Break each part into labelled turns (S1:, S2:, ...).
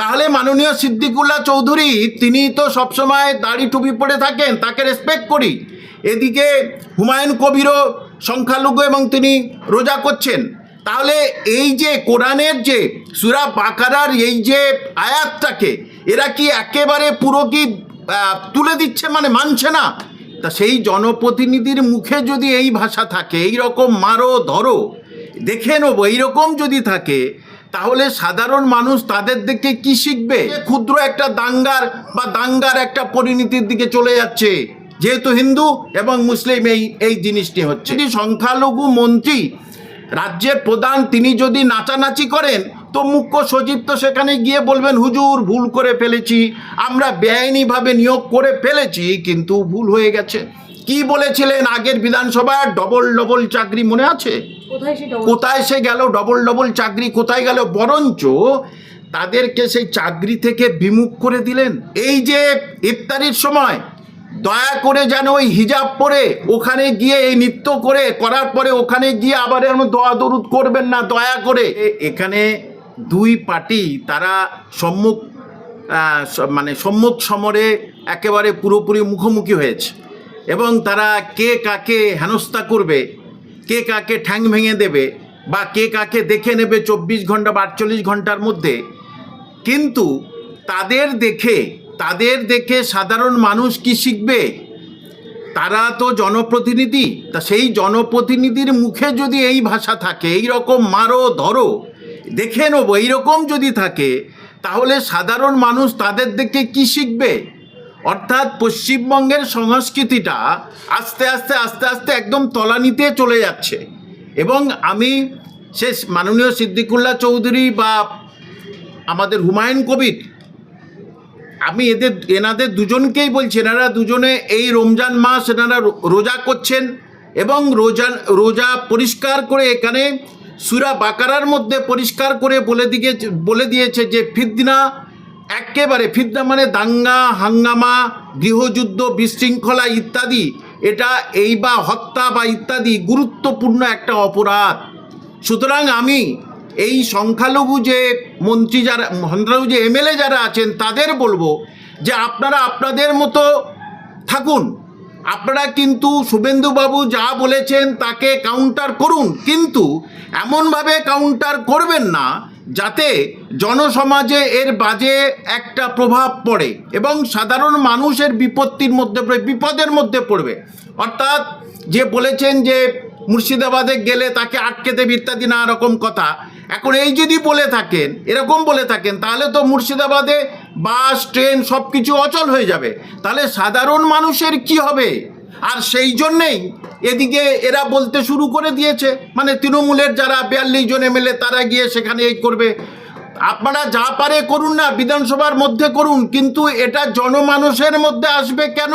S1: তাহলে মাননীয় সিদ্দিকুল্লাহ চৌধুরী, তিনি তো সবসময় দাড়ি টুপি পরে থাকেন, তাকে রেসপেক্ট করি। এদিকে হুমায়ুন কবিরও সংখ্যালঘু এবং তিনি রোজা করছেন। তাহলে এই যে কোরআনের যে সুরা বাকারার এই যে আয়াতটাকে, এরা কি একেবারে পুরো কি তুলে দিচ্ছে মানে মানছে না? তা সেই জনপ্রতিনিধির মুখে যদি এই ভাষা থাকে, এই রকম মারো ধরো, দেখে নেব, এইরকম যদি থাকে তাহলে সাধারণ মানুষ তাদের দিকে কি শিখবে? ক্ষুদ্র একটা দাঙ্গার বা দাঙ্গার একটা পরিণতির দিকে চলে যাচ্ছে। যেহেতু হিন্দু এবং মুসলিম এই এই জিনিসটি হচ্ছে। যদি সংখ্যালঘু মন্ত্রী রাজ্যের প্রধান তিনি যদি নাচানাচি করেন, তো মুখ্য সচিব তো সেখানে গিয়ে বলবেন, হুজুর, ভুল করে ফেলেছি। আমরা বেআইনিভাবে নিয়োগ করে ফেলেছি, কিন্তু ভুল হয়ে গেছে। কি বলেছিলেন আগের বিধানসভায়? ডবল ডবল চাকরি মনে আছে?
S2: কোথায় সে
S1: গেল? ডবল ডবল চাকরি কোথায় গেল? বরঞ্চ তাদেরকে সেই চাকরি থেকে বিমুখ করে দিলেন। এই যে ইফতারির সময় দয়া করে যেন ওই হিজাব পরে ওখানে গিয়ে এই নৃত্য করে করার পরে ওখানে গিয়ে আবার এমন দোয়া দরুদ করবেন না দয়া করে। এখানে দুই পার্টি তারা সম্মুখ মানে সম্মুখ সমরে একেবারে পুরোপুরি মুখোমুখি হয়েছে। এবং তারা কে কাকে হেনস্থা করবে, কে কাকে ঠ্যাং ভেঙে দেবে বা কে কাকে দেখে নেবে চব্বিশ ঘণ্টা বা আটচল্লিশ ঘণ্টার মধ্যে, কিন্তু তাদের দেখে তাদের দেখে সাধারণ মানুষ কি শিখবে? তারা তো জনপ্রতিনিধি, তা সেই জনপ্রতিনিধির মুখে যদি এই ভাষা থাকে, এই রকম মারো, ধরো, দেখে নেব এইরকম যদি থাকে, তাহলে সাধারণ মানুষ তাদের দেখে কি শিখবে? অর্থাৎ পশ্চিমবঙ্গের সংস্কৃতিটা আস্তে আস্তে আস্তে আস্তে একদম তলানিতে চলে যাচ্ছে। এবং আমি সে মাননীয় সিদ্দিকুল্লাহ চৌধুরী বা আমাদের হুমায়ুন কবির, আমি এদের, এনাদের দুজনকেই বলছি, এনারা দুজনে এই রমজান মাস এনারা রোজা করছেন এবং রোজা রোজা পরিষ্কার করে এখানে সুরা বাকারার মধ্যে পরিষ্কার করে বলে দিকে বলে দিয়েছে যে ফিদনা একেবারে ফিদনা মানে দাঙ্গা, হাঙ্গামা, গৃহযুদ্ধ, বিশৃঙ্খলা ইত্যাদি। এটা এই বা হত্যা বা ইত্যাদি গুরুত্বপূর্ণ একটা অপরাধ। সুতরাং আমি এই সংখ্যালঘু যে মন্ত্রী যারা, সংখ্যালঘু যে এমএলএ যারা আছেন, তাদের বলব যে আপনারা আপনাদের মতো থাকুন। আপনারা কিন্তু শুভেন্দুবাবু যা বলেছেন তাকে কাউন্টার করুন। কিন্তু এমনভাবে কাউন্টার করবেন না যাতে জনসমাজে এর বাজে একটা প্রভাব পড়ে এবং সাধারণ মানুষের বিপত্তির মধ্যে পড়ে, বিপদের মধ্যে পড়বে। অর্থাৎ যে বলেছেন যে মুর্শিদাবাদে গেলে তাকে আটকে দেবে ইত্যাদি রকম কথা, এখন এই যদি বলে থাকেন, এরকম বলে থাকেন, তাহলে তো মুর্শিদাবাদে বাস, ট্রেন সব কিছু অচল হয়ে যাবে। তাহলে সাধারণ মানুষের কি হবে? আর সেই জন্যেই এদিকে এরা বলতে শুরু করে দিয়েছে। মানে তৃণমূলের যারা বিয়াল্লিশ জন এমএলএ তারা গিয়ে সেখানে এই করবে। আপনারা যা পারে করুন না, বিধানসভার মধ্যে করুন, কিন্তু এটা জনমানুষের মধ্যে আসবে কেন?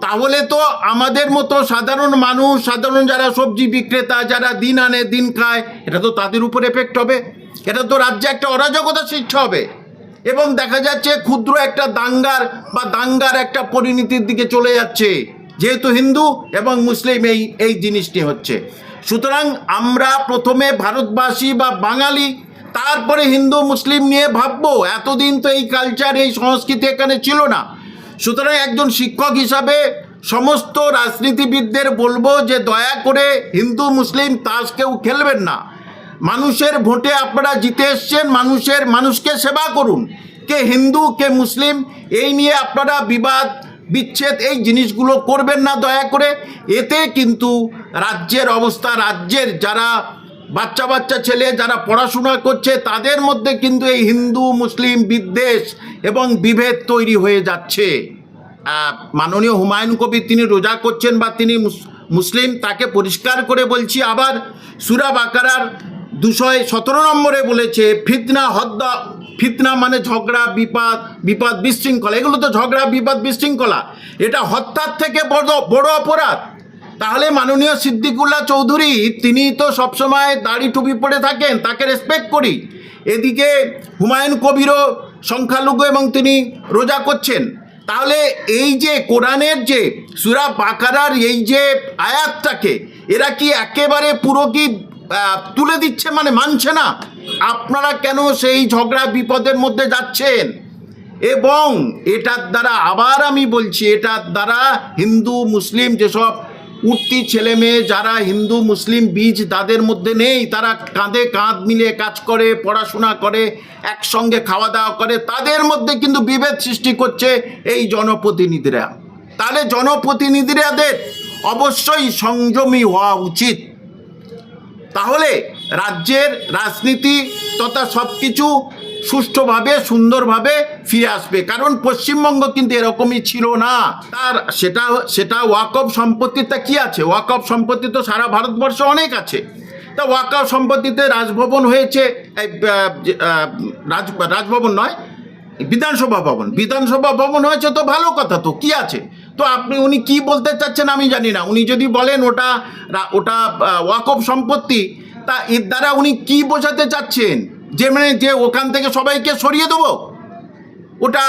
S1: তাহলে তো আমাদের মতো সাধারণ মানুষ, সাধারণ যারা সবজি বিক্রেতা, যারা দিন আনে, দিন খায়, এটা তো তাদের উপর এফেক্ট হবে। এটা তো রাজ্যে একটা অরাজকতা সৃষ্টি হবে। এবং দেখা যাচ্ছে ক্ষুদ্র একটা দাঙ্গার বা দাঙ্গার একটা পরিণতির দিকে চলে যাচ্ছে। যেহেতু হিন্দু এবং মুসলিম, এই এই জিনিসটি হচ্ছে। সুতরাং আমরা প্রথমে ভারতবাসী বা বাঙালি, তারপরে হিন্দু, মুসলিম নিয়ে ভাববো। এতদিন তো এই কালচার এই সংস্কৃতি এখানে ছিল না। সুতরাং একজন শিক্ষক হিসাবে সমস্ত রাজনীতিবিদদের বলব যে, দয়া করে হিন্দু, মুসলিম, তাস কেউ খেলবেন না। মানুষের ভোটে আপনারা জিতে এসছেন, মানুষের, মানুষকে সেবা করুন। কে হিন্দু, কে মুসলিম, এই নিয়ে আপনারা বিবাদ বিচ্ছেদ এই জিনিসগুলো করবেন না দয়া করে। এতে কিন্তু রাজ্যের অবস্থা, রাজ্যের যারা বাচ্চা বাচ্চা ছেলে যারা পড়াশোনা করছে, তাদের মধ্যে কিন্তু এই হিন্দু, মুসলিম, বিদ্বেষ এবং বিভেদ তৈরি হয়ে যাচ্ছে। মাননীয় হুমায়ুন কবির তিনি রোজা করছেন বা তিনি মুস- মুসলিম, তাকে পরিষ্কার করে বলছি, আবার সুরা বাকারার দুশো সতেরো নম্বরে বলেছে, ফিতনা হদ্দা ফিতনা মানে ঝগড়া, বিপাদ, বিপদ বিশৃঙ্খলা। এগুলো তো ঝগড়া, বিপদ বিশৃঙ্খলা। এটা হত্যার থেকে বড় বড় অপরাধ। তাহলে মাননীয় সিদ্দিকুল্লাহ চৌধুরী, তিনি তো সবসময় দাড়ি টুপি পরে থাকেন, তাকে রেসপেক্ট করি। এদিকে হুমায়ুন কবিরও সংখ্যালঘু এবং তিনি রোজা করছেন। তাহলে এই যে কোরআনের যে সুরা বাকারার এই যে আয়াতটাকে, এরা কি একেবারে পুরো কি তুলে দিচ্ছে মানে মানছে না। আপনারা কেন সেই ঝগড়া বিপদের মধ্যে যাচ্ছেন? এবং এটার দ্বারা আবার আমি বলছি, এটার দ্বারা হিন্দু, মুসলিম যেসব উঠতি ছেলে মেয়ে যারা হিন্দু, মুসলিম বীজ তাদের মধ্যে নেই, তারা কাঁধে কাঁধ মিলিয়ে কাজ করে, পড়াশোনা করে, একসঙ্গে খাওয়া দাওয়া করে, তাদের মধ্যে কিন্তু বিভেদ সৃষ্টি করছে এই জনপ্রতিনিধিরা। তাহলে জনপ্রতিনিধিরাদের অবশ্যই সংযমী হওয়া উচিত। তাহলে রাজ্যের রাজনীতি তথা সব কিছু সুষ্ঠুভাবে, সুন্দরভাবে ফিরে আসবে। কারণ পশ্চিমবঙ্গ কিন্তু এরকমই ছিল না। তার সেটা সেটা ওয়াকফ সম্পত্তিতে কি আছে? ওয়াকফ সম্পত্তি তো সারা ভারতবর্ষে অনেক আছে। তা ওয়াকফ সম্পত্তিতে রাজভবন হয়েছে রাজ, রাজভবন নয়, বিধানসভা ভবন। বিধানসভা ভবন হয়েছে তো ভালো কথা তো, কি আছে? তো আপনি, উনি কি বলতে চাচ্ছেন আমি জানি না। উনি যদি বলেন ওটা ওটা ওয়াকফ সম্পত্তি, তা এর দ্বারা উনি কি বোঝাতে চাচ্ছেন? যে মানে যে ওখান থেকে সবাইকে সরিয়ে দেবো? ওটা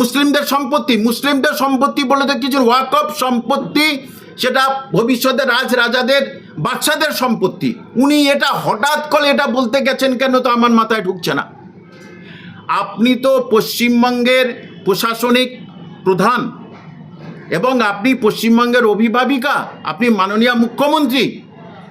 S1: মুসলিমদের সম্পত্তি। মুসলিমদের সম্পত্তি বলে তো কিছু ওয়াকফ সম্পত্তি, সেটা ভবিষ্যতে রাজ রাজাদের বাচ্চাদের সম্পত্তি। উনি এটা হঠাৎ করে এটা বলতে গেছেন কেন তো আমার মাথায় ঢুকছে না। আপনি তো পশ্চিমবঙ্গের প্রশাসনিক প্রধান। এবং আপনি পশ্চিমবঙ্গের অভিভাবিকা, আপনি মাননীয় মুখ্যমন্ত্রী,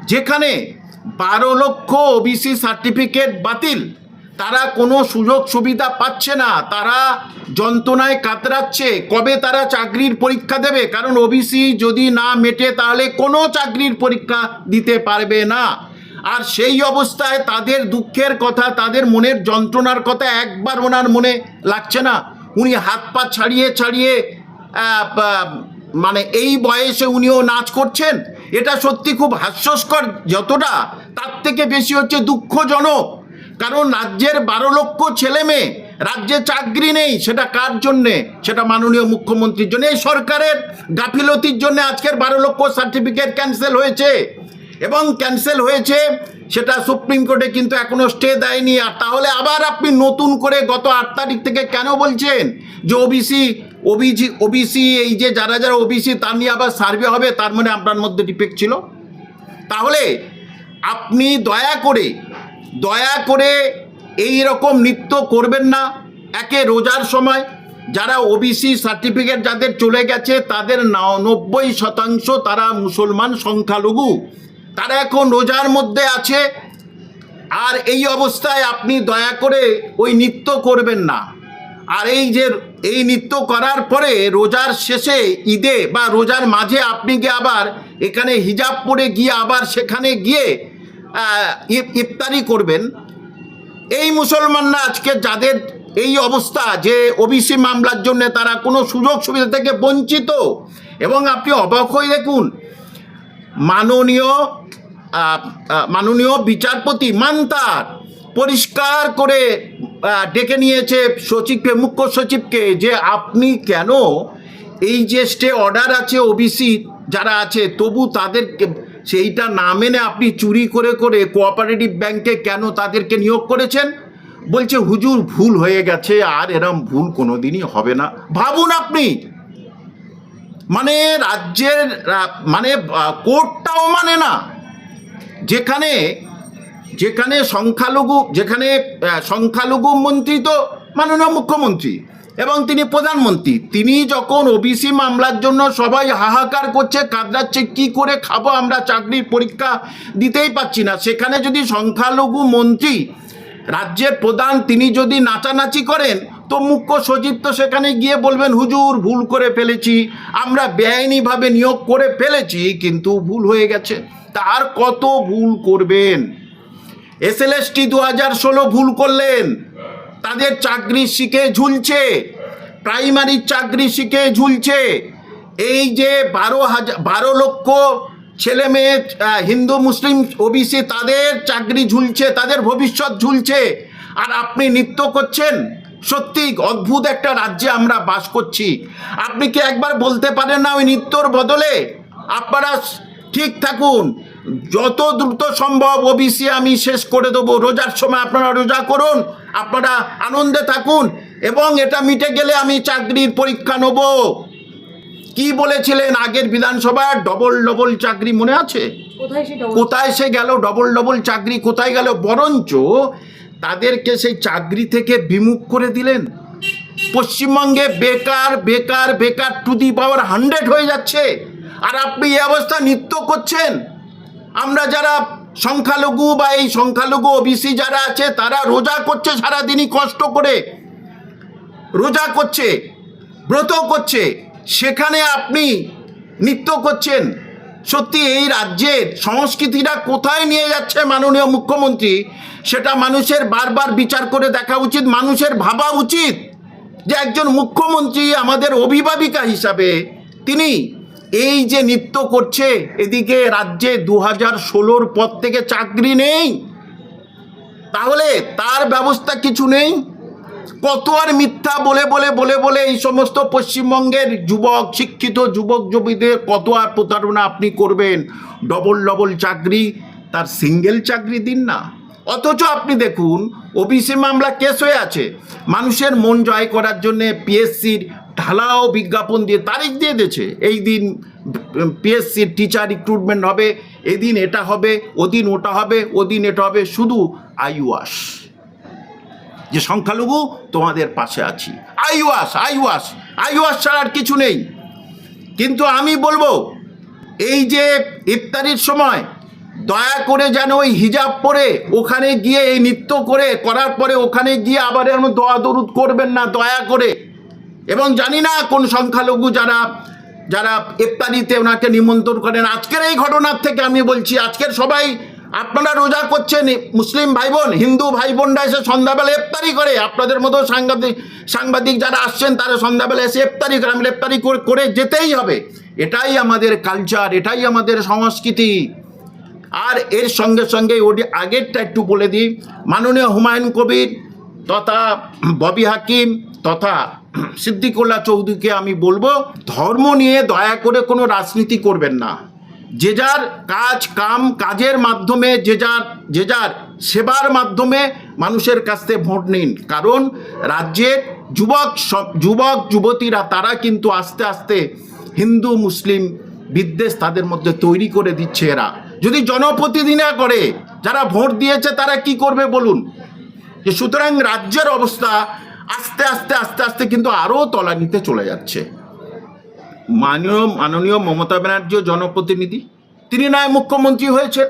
S1: যেখানে বারো লক্ষ ওবিসি সার্টিফিকেট বাতিল, তারা কোনো সুযোগ সুবিধা পাচ্ছে না, তারা যন্ত্রণায় কাতরাচ্ছে, কবে তারা চাকরির পরীক্ষা দেবে? কারণ ওবিসি যদি না মেটে, তাহলে কোনো চাকরির পরীক্ষা দিতে পারবে না। আর সেই অবস্থায় তাদের দুঃখের কথা, তাদের মনের যন্ত্রণার কথা একবার ওনার মনে লাগছে না। উনি হাত পা ছাড়িয়ে ছাড়িয়ে মানে এই বয়সে উনিও নাচ করছেন, এটা সত্যি খুব হাস্যস্কর যতটা, তার থেকে বেশি হচ্ছে দুঃখজনক। কারণ রাজ্যের বারো লক্ষ ছেলে মেয়ে, রাজ্যে চাকরি নেই, সেটা কার জন্যে? সেটা মাননীয় মুখ্যমন্ত্রীর জন্য, এই সরকারের গাফিলতির জন্য আজকের বারো লক্ষ সার্টিফিকেট ক্যান্সেল হয়েছে। এবং ক্যান্সেল হয়েছে সেটা সুপ্রিম কোর্টে কিন্তু এখনও স্টে দেয়নি। আর তাহলে আবার আপনি নতুন করে গত আট তারিখ থেকে কেন বলছেন যে ওবিসি ওবিসি ওবিসি এই যে যারা যারা ওবিসি তার নিয়ে আবার সার্ভে হবে, তার মানে আপনার মধ্যে ডিফেক্ট ছিল? তাহলে আপনি দয়া করে দয়া করে এই রকম নৃত্য করবেন না। একে রোজার সময় যারা ওবিসি সার্টিফিকেট যাদের চলে গেছে, তাদের নব্বই শতাংশ তারা মুসলমান সংখ্যালঘু। তারা এখন রোজার মধ্যে আছে, আর এই অবস্থায় আপনি দয়া করে ওই নৃত্য করবেন না। আর এই যে, এই নৃত্য করার পরে রোজার শেষে ঈদে বা রোজার মাঝে আপনি গিয়ে আবার এখানে হিজাব পরে গিয়ে আবার সেখানে গিয়ে ইফতারি করবেন। এই মুসলমানরা আজকে যাদের এই অবস্থা যে ওবিসি মামলার জন্য তারা কোনো সুযোগ সুবিধা থেকে বঞ্চিত, এবং আপনি অবাক হয়ে দেখুন মাননীয় মাননীয় বিচারপতি মান্তার পরিষ্কার করে ডেকে নিয়েছে সচিবকে, মুখ্য সচিবকে যে আপনি কেন এই যে স্টে অর্ডার আছে ওবিসি যারা আছে, তবু তাদেরকে সেইটা না মেনে আপনি চুরি করে করে কোঅপারেটিভ ব্যাংকে কেন তাদেরকে নিয়োগ করেছেন? বলছে, হুজুর, ভুল হয়ে গেছে, আর এরম ভুল কোনোদিনই হবে না। ভাবুন আপনি। মানে রাজ্যের মানে কোর্টটাও মানে না। যেখানে যেখানে সংখ্যালঘু যেখানে সংখ্যালঘু মন্ত্রী তো মাননীয় মুখ্যমন্ত্রী এবং তিনি প্রধানমন্ত্রী। তিনি যখন ওবিসি মামলার জন্য সবাই হাহাকার করছে কাঁদরাচ্ছে কি করে খাব আমরা? চাকরির পরীক্ষা দিতেই পাচ্ছি না। সেখানে যদি সংখ্যালঘু মন্ত্রী, রাজ্যের প্রধান, তিনি যদি নাচানাচি করেন তো মুখ্য সচিব তো সেখানে গিয়ে বলবেন, হুজুর, ভুল করে ফেলেছি। আমরা বেআইনিভাবে নিয়োগ করে ফেলেছি, কিন্তু ভুল হয়ে গেছে। তার কত ভুল করবেন? এসএলএসটি দু হাজার ষোলো ভুল করলেন। তাদের চাকরি শিখে ঝুলছে। প্রাইমারি চাকরি শিখে ঝুলছে। এই যে বারো হাজার বারো লক্ষ ছেলে মেয়ে হিন্দু, মুসলিম, ওবিসি, তাদের চাকরি ঝুলছে, তাদের ভবিষ্যৎ ঝুলছে। আর আপনি নৃত্য করছেন? সত্যি অদ্ভুত একটা রাজ্যে আমরা বাস করছি। আপনি কি একবার বলতে পারেন না ওই নৃত্যর বদলে? আপনারা ঠিক থাকুন। যত দ্রুত সম্ভব ওবিসি আমি শেষ করে দেবো। রোজার সময় আপনারা রোজা করুন আপনারা আনন্দে থাকুন এবং এটা মিটে গেলে আমি চাকরির পরীক্ষা নেব। কি বলেছিলেন আগের বিধানসভায় ডবল ডবল চাকরি মনে আছে?
S2: কোথায়
S1: সে গেল? ডবল ডবল চাকরি কোথায় গেল? বরঞ্চ তাদেরকে সেই চাকরি থেকে বিমুখ করে দিলেন। পশ্চিমবঙ্গে বেকার বেকার বেকার টু দি পাওয়ার হান্ড্রেড হয়ে যাচ্ছে। আর আপনি এই অবস্থা নৃত্য করছেন। আমরা যারা সংখ্যালঘু বা এই সংখ্যালঘু ওবিসি যারা আছে, তারা রোজা করছে সারাদিনই কষ্ট করে। রোজা করছে, ব্রত করছে। সেখানে আপনি নৃত্য করছেন। সত্যি এই রাজ্যের সংস্কৃতিটা কোথায় নিয়ে যাচ্ছে মাননীয় মুখ্যমন্ত্রী? সেটা মানুষের বারবার বিচার করে দেখা উচিত, মানুষের ভাবা উচিত যে একজন মুখ্যমন্ত্রী আমাদের অভিভাবিকা হিসাবে তিনি এই যে নৃত্য করছে, এদিকে রাজ্যে দু হাজার ষোলোর পর থেকে চাকরি নেই। তাহলে তার ব্যবস্থা কিছু নেই? কত আর মিথ্যা বলে বলে বলে বলে এই সমস্ত পশ্চিমবঙ্গের যুবক, শিক্ষিত যুবক যুবীদের কত আর প্রতারণা আপনি করবেন? ডবল ডবল চাকরি, তার সিঙ্গেল চাকরি দিন না। অথচ আপনি দেখুন ওবিসি মামলা কেস হয়ে আছে। মানুষের মন জয় করার জন্যে পিএসসির ঢালাও বিজ্ঞাপন দিয়ে তারিখ দিয়ে দিয়েছে। এই দিন পিএসসির টিচার রিক্রুটমেন্ট হবে, এদিন এটা হবে, ওদিন ওটা হবে, ওদিন এটা হবে, শুধু আইওয়াস যে সংখ্যালঘু তোমাদের পাশে আছি। আইওয়াস আইওয়াস আইওয়াস ছাড়া আর কিছু নেই। কিন্তু আমি বলব, এই যে ইফতারির সময় দয়া করে যেন ওই হিজাব পরে ওখানে গিয়ে এই নৃত্য করে করার পরে ওখানে গিয়ে আবার এমন দোয়া দরুদ করবেন না দয়া করে। এবং জানি না কোন সংখ্যালঘু যারা যারা ইফতারিতে ওনাকে নিমন্ত্রণ করেন। আজকের এই ঘটনার থেকে আমি বলছি, আজকের সবাই আপনারা রোজা করছেন, মুসলিম ভাই বোন হিন্দু ভাই বোনরা এসে সন্ধ্যাবেলা ইফতারি করে। আপনাদের মতো সাংবাদিক সাংবাদিক যারা আসছেন, তারা সন্ধ্যাবেলা এসে ইফতারি করে। আমি ইফতারি করে যেতেই হবে। এটাই আমাদের কালচার এটাই আমাদের সংস্কৃতি। আর এর সঙ্গে সঙ্গে ওটি আগেরটা একটু বলে দিই। মাননীয় হুমায়ুন কবির তথা ববি হাকিম তথা সিদ্দিকুল্লাহ চৌধুরীকে আমি বলব, ধর্ম নিয়ে দয়া করে কোনো রাজনীতি করবেন না। যে যার কাজ, কাম, কাজের মাধ্যমে, যে যার যে যার সেবার মাধ্যমে মানুষের কাছ ভোট নিন। কারণ রাজ্যের যুবক যুবক, যুবতীরা, তারা কিন্তু আস্তে আস্তে হিন্দু, মুসলিম বিদ্বেষ তাদের মধ্যে তৈরি করে দিচ্ছে এরা। যদি জনপ্রতিনিধিরা করে, যারা ভোট দিয়েছে তারা কি করবে বলুন? যে সুতরাং রাজ্যের অবস্থা আস্তে আস্তে আস্তে আস্তে কিন্তু আরও তলানিতে চলে যাচ্ছে। মাননীয় মাননীয় মমতা ব্যানার্জিও জনপ্রতিনিধি। তিনি নয়, মুখ্যমন্ত্রী হয়েছেন।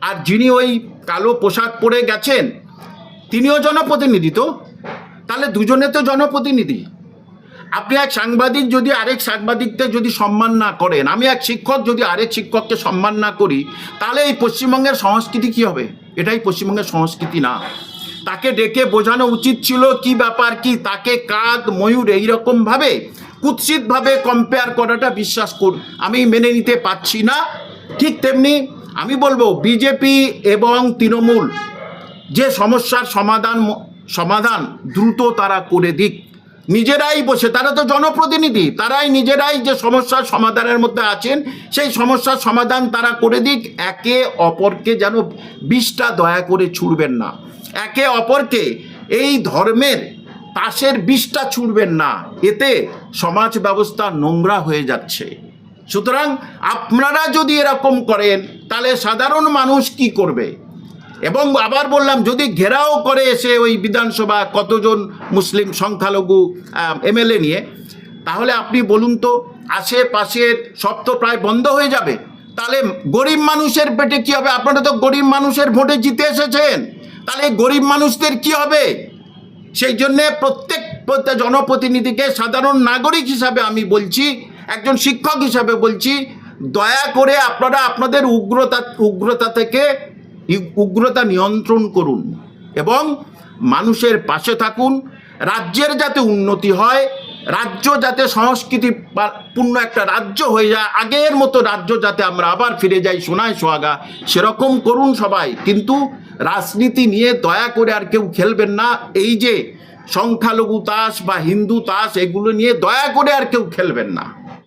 S1: আর যিনি ওই কালো পোশাক পরে গেছেন, তিনিও জনপ্রতিনিধি তো। তাহলে দুজনে তো জনপ্রতিনিধি। আপনি এক সাংবাদিক যদি আরেক সাংবাদিককে যদি সম্মান না করেন, আমি এক শিক্ষক যদি আরেক শিক্ষককে সম্মান না করি, তাহলে এই পশ্চিমবঙ্গের সংস্কৃতি কি হবে? এটাই পশ্চিমবঙ্গের সংস্কৃতি না। তাকে ডেকে বোঝানো উচিত ছিল কি ব্যাপার, কি, তাকে কাক, ময়ূর, এইরকমভাবে কুৎসিতভাবে কম্পেয়ার করাটা বিশ্বাস কর আমি মেনে নিতে পারছি না। ঠিক তেমনি আমি বলব বিজেপি এবং তৃণমূল যে সমস্যার সমাধান সমাধান দ্রুত তারা করে দিক। নিজেরাই বসে, তারা তো জনপ্রতিনিধি, তারাই নিজেরাই যে সমস্যার সমাধানের মধ্যে আছেন, সেই সমস্যার সমাধান তারা করে দিক। একে অপরকে যেন বিষটা দয়া করে ছুড়বেন না। একে অপরকে এই ধর্মের তাসের বিষটা ছুঁড়বেন না। এতে সমাজ ব্যবস্থা নোংরা হয়ে যাচ্ছে। সুতরাং আপনারা যদি এরকম করেন, তাহলে সাধারণ মানুষ কি করবে? এবং আবার বললাম, যদি ঘেরাও করে এসে ওই বিধানসভা কতজন মুসলিম সংখ্যালঘু এমএলএ নিয়ে, তাহলে আপনি বলুন তো, আশেপাশের সব তো প্রায় বন্ধ হয়ে যাবে। তাহলে গরিব মানুষের পেটে কি হবে? আপনারা তো গরিব মানুষের ভোটে জিতে এসেছেন। তাহলে গরিব মানুষদের কি হবে? সেই জন্যে প্রত্যেক জনপ্রতিনিধিকে সাধারণ নাগরিক হিসাবে আমি বলছি, একজন শিক্ষক হিসাবে বলছি, দয়া করে আপনারা আপনাদের উগ্রতা উগ্রতা থেকে উগ্রতা নিয়ন্ত্রণ করুন এবং মানুষের পাশে থাকুন, রাজ্যের যাতে উন্নতি হয় রাজ্য যাতে সংস্কৃতি পূর্ণ একটা রাজ্য হয়ে যায়, আগের মতো রাজ্য যাতে আমরা আবার ফিরে যাই, সোনায় সোহাগা, সেরকম করুন সবাই। কিন্তু রাজনীতি নিয়ে দয়া করে আর কেউ খেলবেন না। এই যে সংখ্যালঘু তাস বা হিন্দু তাস, এগুলো নিয়ে দয়া করে আর কেউ খেলবেন না।